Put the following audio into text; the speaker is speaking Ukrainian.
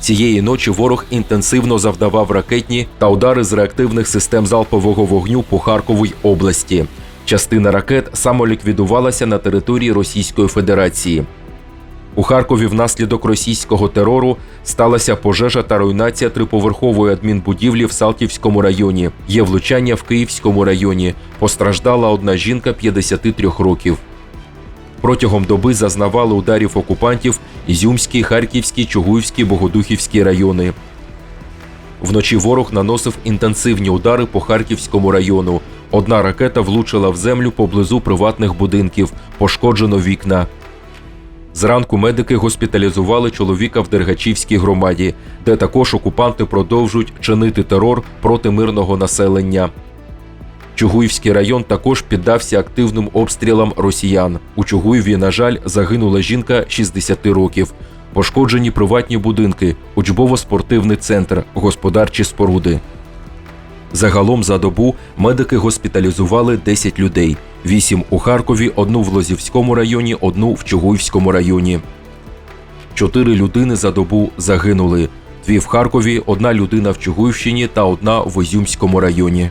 Цієї ночі ворог інтенсивно завдавав ракетні та удари з реактивних систем залпового вогню по Харковій області. Частина ракет самоліквідувалася на території Російської Федерації. У Харкові внаслідок російського терору сталася пожежа та руйнація триповерхової адмінбудівлі в Салтівському районі. Є влучання в Київському районі. Постраждала одна жінка 53 років. Протягом доби зазнавали ударів окупантів Ізюмський, Харківський, Чугуївський, Богодухівський райони. Вночі ворог наносив інтенсивні удари по Харківському району. Одна ракета влучила в землю поблизу приватних будинків, пошкоджено вікна. Зранку медики госпіталізували чоловіка в Дергачівській громаді, де також окупанти продовжують чинити терор проти мирного населення. Чугуївський район також піддався активним обстрілам росіян. У Чугуєві, на жаль, загинула жінка 60 років. Пошкоджені приватні будинки, учбово-спортивний центр, господарчі споруди. Загалом за добу медики госпіталізували 10 людей: 8 у Харкові, одну в Лозівському районі, одну в Чугуївському районі. Чотири людини за добу загинули: дві в Харкові, одна людина в Чугуївщині та одна в Ізюмському районі.